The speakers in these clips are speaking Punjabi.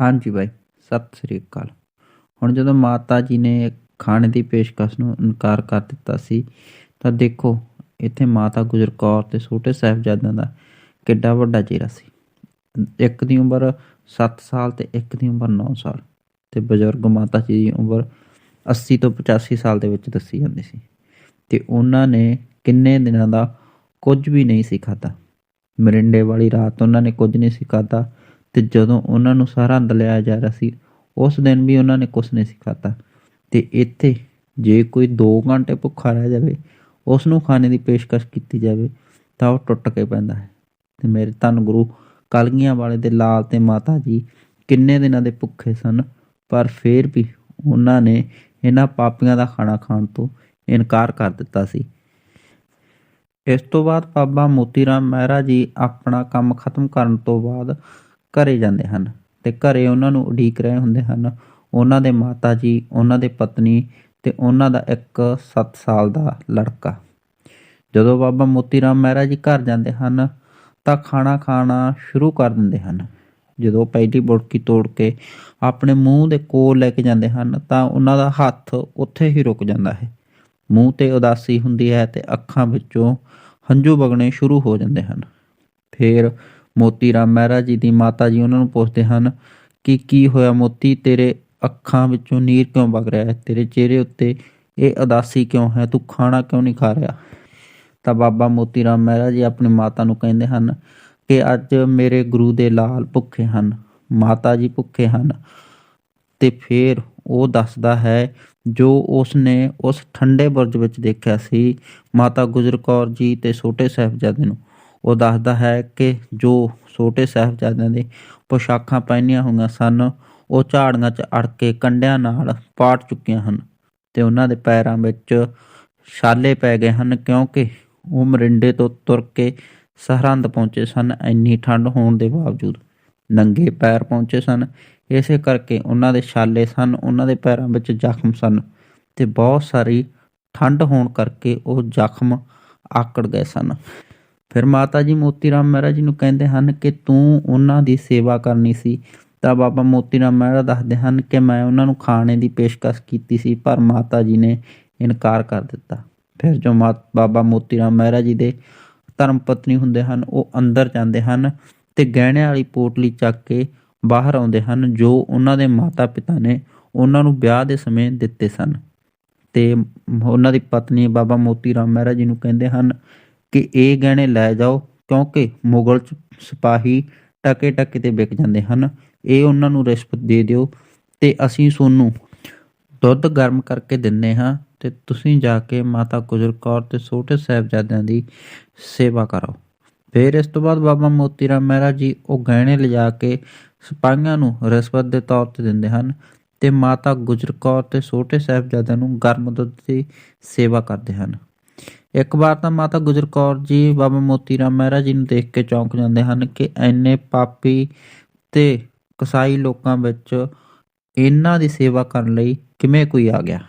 ਹਾਂਜੀ ਬਾਈ, ਸਤਿ ਸ੍ਰੀ ਅਕਾਲ। ਹੁਣ ਜਦੋਂ ਮਾਤਾ ਜੀ ਨੇ ਖਾਣੇ ਦੀ ਪੇਸ਼ਕਸ਼ ਨੂੰ ਇਨਕਾਰ ਕਰ ਦਿੱਤਾ ਸੀ, ਤਾਂ ਦੇਖੋ, ਇੱਥੇ ਮਾਤਾ ਗੁਜਰ ਕੌਰ ਤੇ ਛੋਟੇ ਸਾਹਿਬਜ਼ਾਦਿਆਂ ਦਾ ਕਿੱਡਾ ਵੱਡਾ ਚਿਹਰਾ ਸੀ। ਇੱਕ ਦੀ ਉਮਰ 7 ਸਾਲ ਤੇ ਇੱਕ ਦੀ ਉਮਰ 9 ਸਾਲ ਤੇ ਬਜ਼ੁਰਗ ਮਾਤਾ ਜੀ ਦੀ ਉਮਰ 80 ਤੋਂ 85 ਸਾਲ ਦੇ ਵਿੱਚ ਦੱਸੀ ਜਾਂਦੀ ਸੀ। ਤੇ ਉਹਨਾਂ ਨੇ ਕਿੰਨੇ ਦਿਨਾਂ ਦਾ ਕੁਝ ਵੀ ਨਹੀਂ ਸੀ ਖਾਧਾ। ਮਰਿੰਡੇ ਵਾਲੀ ਰਾਤ ਉਹਨਾਂ ਨੇ ਕੁਝ ਨਹੀਂ ਸੀ ਖਾਧਾ। ਤੇ ਜਦੋਂ ਉਹਨਾਂ ਨੂੰ ਸਾਰਾ ਦਲਿਆ ਜਾ ਰਿਹਾ ਸੀ, ਉਸ ਦਿਨ ਵੀ ਉਹਨਾਂ ਨੇ ਕੁਝ ਨਹੀਂ ਸਿਖਾਤਾ ਤੇ ਇੱਥੇ ਜੇ ਕੋਈ 2 ਘੰਟੇ ਭੁੱਖਾ ਰਹਿ ਜਾਵੇ ਉਸ ਨੂੰ ਖਾਣੇ ਦੀ ਪੇਸ਼ਕਸ਼ ਕੀਤੀ ਜਾਵੇ, ਤਾਂ ਉਹ ਟੁੱਟ ਕੇ ਪੈਂਦਾ ਹੈ। ਤੇ ਮੇਰੇ ਧੰਨ ਗੁਰੂ, ਕਲਗੀਆਂ ਵਾਲੇ ਦੇ ਲਾਲ ਤੇ ਮਾਤਾ ਜੀ ਕਿੰਨੇ ਦਿਨਾਂ ਦੇ ਭੁੱਖੇ ਸਨ, ਪਰ ਫੇਰ ਵੀ ਉਹਨਾਂ ਨੇ ਇਹਨਾਂ ਪਾਪੀਆਂ ਦਾ ਖਾਣਾ ਖਾਣ ਤੋਂ ਇਨਕਾਰ ਕਰ ਦਿੱਤਾ ਸੀ। ਇਸ ਤੋਂ ਬਾਅਦ ਬਾਬਾ ਮੋਤੀ ਰਾਮ ਮਹਿਰਾ ਜੀ ਆਪਣਾ ਕੰਮ ਖਤਮ ਕਰਨ ਤੋਂ ਬਾਅਦ ਘਰੇ ਜਾਂਦੇ ਹਨ ਤੇ ਘਰੇ ਉਹਨਾਂ ਨੂੰ ਉਡੀਕ ਰਹੇ ਹੁੰਦੇ ਹਨ। ਉਹਨਾਂ ਦੇ ਮਾਤਾ ਜੀ, ਉਹਨਾਂ ਦੇ ਪਤਨੀ ਤੇ ਉਹਨਾਂ ਦਾ ਇੱਕ 7 ਸਾਲ ਦਾ ਲੜਕਾ। ਜਦੋਂ ਬਾਬਾ ਮੋਤੀ ਰਾਮ ਮਹਿਰਾ ਜੀ ਘਰ ਜਾਂਦੇ ਹਨ ਤਾਂ ਖਾਣਾ ਖਾਣਾ ਸ਼ੁਰੂ ਕਰ ਦਿੰਦੇ ਹਨ। ਜਦੋਂ ਪਹਿਲੀ ਬੁੜਕੀ ਤੋੜ ਕੇ ਆਪਣੇ ਮੂੰਹ ਦੇ ਕੋਲ ਲੈ ਕੇ ਜਾਂਦੇ ਹਨ ਤਾਂ ਉਹਨਾਂ ਦਾ ਹੱਥ ਉੱਥੇ ਹੀ ਰੁਕ ਜਾਂਦਾ ਹੈ। ਮੂੰਹ ਤੇ ਉਦਾਸੀ ਹੁੰਦੀ ਹੈ ਤੇ ਅੱਖਾਂ ਵਿੱਚੋਂ ਹੰਝੂ ਵਗਣੇ ਸ਼ੁਰੂ ਹੋ ਜਾਂਦੇ ਹਨ। ਫਿਰ ਮੋਤੀ ਰਾਮ ਮਹਿਰਾ ਜੀ ਦੀ ਮਾਤਾ ਜੀ ਉਹਨਾਂ ਨੂੰ ਪੁੱਛਦੇ ਹਨ ਕਿ ਕੀ ਹੋਇਆ ਮੋਤੀ, ਤੇਰੇ ਅੱਖਾਂ ਵਿੱਚੋਂ ਨੀਰ ਕਿਉਂ ਵਗ ਰਿਹਾ ਹੈ? ਤੇਰੇ ਚਿਹਰੇ ਉੱਤੇ ਇਹ ਉਦਾਸੀ ਕਿਉਂ ਹੈ? ਤੂੰ ਖਾਣਾ ਕਿਉਂ ਨਹੀਂ ਖਾ ਰਿਹਾ? ਤਾਂ ਬਾਬਾ ਮੋਤੀ ਰਾਮ ਮਹਿਰਾ ਜੀ ਆਪਣੀ ਮਾਤਾ ਨੂੰ ਕਹਿੰਦੇ ਹਨ ਕਿ ਅੱਜ ਮੇਰੇ ਗੁਰੂ ਦੇ ਲਾਲ ਭੁੱਖੇ ਹਨ, ਮਾਤਾ ਜੀ ਭੁੱਖੇ ਹਨ। ਤੇ ਫਿਰ ਉਹ ਦੱਸਦਾ ਹੈ, ਜੋ ਉਸ ਨੇ ਉਸ ਠੰਡੇ ਬੁਰਜ ਵਿੱਚ ਦੇਖਿਆ ਸੀ, ਮਾਤਾ ਗੁਜਰ ਕੌਰ ਜੀ ਤੇ ਛੋਟੇ ਸਾਹਿਬਜ਼ਾਦੇ ਨੂੰ। ਉਹ ਦੱਸਦਾ ਹੈ ਕਿ ਜੋ ਛੋਟੇ ਸਾਹਿਬਜ਼ਾਦਿਆਂ ਦੇ ਪੋਸ਼ਾਕਾਂ ਪਹਿਨੀਆਂ ਹੋਈਆਂ ਸਨ, ਉਹ ਝਾੜੀਆਂ 'ਚ ਅੜ ਕੇ ਕੰਡਿਆਂ ਨਾਲ ਪਾਟ ਚੁੱਕੀਆਂ ਹਨ ਤੇ ਉਹਨਾਂ ਦੇ ਪੈਰਾਂ ਵਿੱਚ ਛਾਲੇ ਪੈ ਗਏ ਹਨ ਕਿਉਂਕਿ ਉਹ ਮਰਿੰਡੇ ਤੋਂ ਤੁਰ ਕੇ ਸਰਹੰਦ ਪਹੁੰਚੇ ਸਨ, ਇੰਨੀ ਠੰਡ ਹੋਣ ਦੇ ਬਾਵਜੂਦ। ਨੰਗੇ ਪੈਰ ਪਹੁੰਚੇ ਸਨ, ਇਸੇ ਕਰਕੇ ਉਹਨਾਂ ਦੇ ਛਾਲੇ ਸਨ, ਉਹਨਾਂ ਦੇ ਪੈਰਾਂ ਵਿੱਚ ਜ਼ਖਮ ਸਨ ਤੇ ਬਹੁਤ ਸਾਰੀ ਠੰਡ ਹੋਣ ਕਰਕੇ ਉਹ ਜ਼ਖਮ ਆਕੜ ਗਏ ਸਨ। ਫਿਰ ਮਾਤਾ ਜੀ ਮੋਤੀ ਰਾਮ ਮਹਿਰਾ ਜੀ ਨੂੰ ਕਹਿੰਦੇ ਹਨ ਕਿ ਤੂੰ ਉਹਨਾਂ ਦੀ ਸੇਵਾ ਕਰਨੀ ਸੀ। ਤਾਂ ਬਾਬਾ ਮੋਤੀ ਰਾਮ ਮਹਿਰਾ ਦੱਸਦੇ ਹਨ ਕਿ ਮੈਂ ਉਹਨਾਂ ਨੂੰ ਖਾਣੇ ਦੀ ਪੇਸ਼ਕਸ਼ ਕੀਤੀ ਸੀ, ਪਰ ਮਾਤਾ ਜੀ ਨੇ ਇਨਕਾਰ ਕਰ ਦਿੱਤਾ। ਫਿਰ ਜੋ ਮਾਤ ਬਾਬਾ ਮੋਤੀ ਰਾਮ ਮਹਿਰਾ ਜੀ ਦੇ ਧਰਮ ਪਤਨੀ ਹੁੰਦੇ ਹਨ, ਉਹ ਅੰਦਰ ਜਾਂਦੇ ਹਨ ਤੇ ਗਹਿਣਿਆਂ ਵਾਲੀ ਪੋਟਲੀ ਚੱਕ ਕੇ ਬਾਹਰ ਆਉਂਦੇ ਹਨ, ਜੋ ਉਹਨਾਂ ਦੇ ਮਾਤਾ ਪਿਤਾ ਨੇ ਉਹਨਾਂ ਨੂੰ ਵਿਆਹ ਦੇ ਸਮੇਂ ਦਿੱਤੇ ਸਨ। ਤੇ ਉਹਨਾਂ ਦੀ ਪਤਨੀ ਬਾਬਾ ਮੋਤੀ ਰਾਮ ਮਹਿਰਾ ਜੀ ਨੂੰ ਕਹਿੰਦੇ ਹਨ ਕਿ ਇਹ ਗਹਿਣੇ ਲੈ ਜਾਓ, ਕਿਉਂਕਿ ਮੁਗਲ ਚ ਸਿਪਾਹੀ ਟਕੇ ਟਕੇ ਤੇ ਵਿਕ ਜਾਂਦੇ ਹਨ। ਇਹ ਉਹਨਾਂ ਨੂੰ ਰਿਸ਼ਵਤ ਦੇ ਦਿਓ ਤੇ ਅਸੀਂ ਸੋਨੂੰ ਦੁੱਧ ਗਰਮ ਕਰਕੇ ਦਿੰਨੇ ਹਾਂ ਤੇ ਤੁਸੀਂ ਜਾ ਕੇ ਮਾਤਾ ਗੁਜਰ ਕੌਰ ਤੇ ਛੋਟੇ ਸਾਹਿਬਜ਼ਾਦਿਆਂ ਦੀ ਸੇਵਾ ਕਰੋ। ਫਿਰ ਇਸ ਤੋਂ ਬਾਅਦ ਬਾਬਾ ਮੋਤੀ ਰਾਮ ਮਹਿਰਾ ਜੀ ਉਹ ਗਹਿਣੇ ਲਿਜਾ ਕੇ ਸਿਪਾਹੀਆਂ ਨੂੰ ਰਿਸ਼ਵਤ ਦੇ ਤੌਰ ਤੇ ਦਿੰਦੇ ਹਨ ਤੇ ਮਾਤਾ ਗੁਜਰ ਕੌਰ ਤੇ ਛੋਟੇ ਸਾਹਿਬਜ਼ਾਦਿਆਂ ਨੂੰ ਗਰਮ ਦੁੱਧ ਦੀ ਸੇਵਾ ਕਰਦੇ ਹਨ। ਇੱਕ ਵਾਰ ਤਾਂ ਮਾਤਾ ਗੁਜਰ ਕੌਰ ਜੀ, ਬਾਬਾ ਮੋਤੀ ਰਾਮ ਮਹਿਰਾ ਜੀ ਨੂੰ ਦੇਖ ਕੇ ਚੌਂਕ ਜਾਂਦੇ ਹਨ ਕਿ ਐਨੇ ਪਾਪੀ ਤੇ ਕਸਾਈ ਲੋਕਾਂ ਵਿੱਚ ਇਹਨਾਂ ਦੀ ਸੇਵਾ ਕਰਨ ਲਈ ਕਿਵੇਂ ਕੋਈ ਆ ਗਿਆ।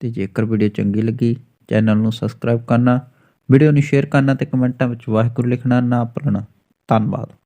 ਤੇ ਜੇਕਰ ਵੀਡੀਓ ਚੰਗੀ ਲੱਗੀ, ਚੈਨਲ ਨੂੰ ਸਬਸਕ੍ਰਾਈਬ ਕਰਨਾ, ਵੀਡੀਓ ਨੂੰ ਸ਼ੇਅਰ ਕਰਨਾ ਤੇ ਕਮੈਂਟਾਂ ਵਿੱਚ ਵਾਹਿਗੁਰੂ ਲਿਖਣਾ ਨਾ ਭੁੱਲਣਾ। ਧੰਨਵਾਦ।